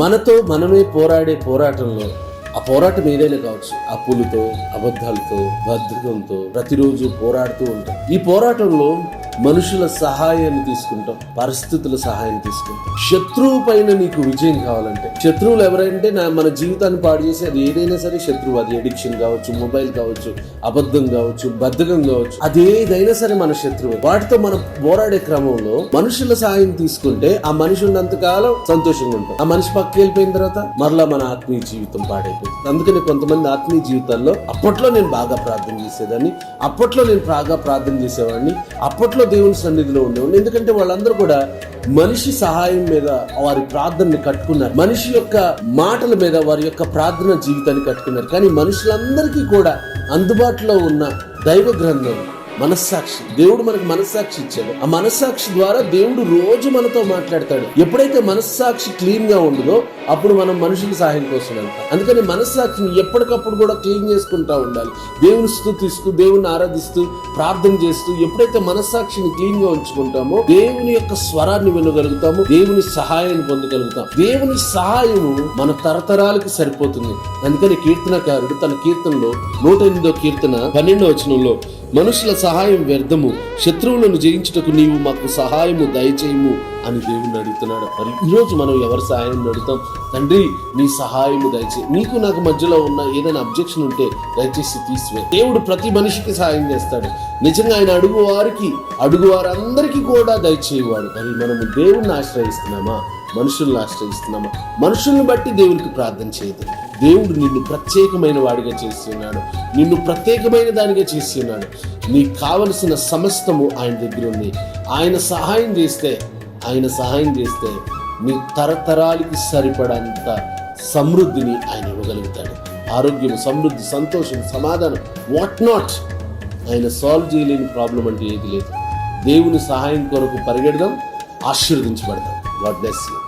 మనతో మనమే పోరాడే పోరాటంలో ఆ పోరాటం ఏదైనా కావచ్చు అప్పులతో అబద్ధాలతో భద్రతంతో ప్రతిరోజు పోరాడుతూ ఉంటాం. ఈ పోరాటంలో మనుషుల సహాయాన్ని తీసుకుంటాం పరిస్థితుల సహాయం తీసుకుంటాం. శత్రువు పైన నీకు విజయం కావాలంటే శత్రువులు ఎవరంటే నా మన జీవితాన్ని పాడు చేసే అది ఏదైనా సరే శత్రువు అది ఎడిక్షన్ కావచ్చు మొబైల్ కావచ్చు అబద్ధం కావచ్చు బద్ధకం కావచ్చు. అదేదైనా సరే మన శత్రువు. వాటితో మనం పోరాడే క్రమంలో మనుషుల సహాయం తీసుకుంటే ఆ మనిషి ఉన్నంతకాలం సంతోషంగా ఉంటాం. ఆ మనిషి పక్కకి వెళ్ళిపోయిన తర్వాత మరలా మన ఆత్మీయ జీవితం పాడైపోయింది అందుకని కొంతమంది ఆత్మీయ జీవితాల్లో అప్పట్లో నేను బాగా ప్రార్థన చేసేదాన్ని అప్పట్లో నేను బాగా ప్రార్థన చేసేవాడిని అప్పట్లో దేవుని సన్నిధిలో ఉండేవాడిని. ఎందుకంటే వాళ్ళందరూ కూడా మనిషి సహాయం మీద వారి ప్రార్థనని కట్టుకున్నారు. మనిషి యొక్క మాటల మీద వారి యొక్క ప్రార్థన జీవితాన్ని కట్టుకున్నారు. కానీ మనుషులందరికీ కూడా అందుబాటులో ఉన్న దైవ గ్రంథం మనస్సాక్షి. దేవుడు మనకు మనస్సాక్షి ఇచ్చాడు. ఆ మనస్సాక్షి ద్వారా దేవుడు రోజు మనతో మాట్లాడతాడు. ఎప్పుడైతే మనస్సాక్షి క్లీన్గా ఉండదో అప్పుడు మనం మనుషుల సహాయం కోసం వెళ్తాం. అందుకని మనస్సాక్షిని ఎప్పటికప్పుడు కూడా క్లీన్ చేసుకుంటా ఉండాలి. దేవుని స్థుతిస్తూ దేవుని ఆరాధిస్తూ ప్రార్థన చేస్తూ ఎప్పుడైతే మనస్సాక్షిని క్లీన్గా ఉంచుకుంటామో దేవుని యొక్క స్వరాన్ని వినగలుగుతాము దేవుని సహాయాన్ని పొందగలుగుతాం. దేవుని సహాయము మన తరతరాలకు సరిపోతుంది. అందుకని కీర్తనకారుడు తన కీర్తనలో నూట ఎనిమిదో కీర్తన పన్నెండో వచనంలో మనుషుల సహాయం వ్యర్థము. శత్రువులను జయించుటకు నీవు మాకు సహాయము దయచేయము అని దేవుణ్ణి అడుగుతున్నాడు. మరి ఈరోజు మనం ఎవరి సహాయం అడుగుతాం? తండ్రి నీ సహాయము దయచే నీకు నాకు మధ్యలో ఉన్న ఏదైనా అబ్జెక్షన్ ఉంటే దయచేసి తీసివే. దేవుడు ప్రతి మనిషికి సహాయం చేస్తాడు. నిజంగా ఆయన అడుగు వారికి అడుగు వారందరికీ కూడా దయచేయవాడు. మరి మనము దేవుణ్ణి ఆశ్రయిస్తున్నామా? మనుషుల్ని ఆశ్రయిస్తున్నామా. మనుషుల్ని బట్టి దేవునికి ప్రార్థన చేయదు. దేవుడు నిన్ను ప్రత్యేకమైన వాడిగా చేసి ఉన్నాడు. నిన్ను ప్రత్యేకమైన దానిగా చేసి ఉన్నాడు. నీకు కావలసిన సమస్తము ఆయన దగ్గర ఉంది. ఆయన సహాయం చేస్తే ఆయన సహాయం చేస్తే నీ తరతరాలకి సరిపడంత సమృద్ధిని ఆయన ఇవ్వగలుగుతాడు. ఆరోగ్యం సమృద్ధి సంతోషం సమాధానం వాట్ నాట్ ఆయన సాల్వ్ చేయలేని ప్రాబ్లం అంటే ఏది లేదు. దేవుని సహాయం కొరకు పరిగెడదాం ఆశీర్వదించబడదాం. God bless you.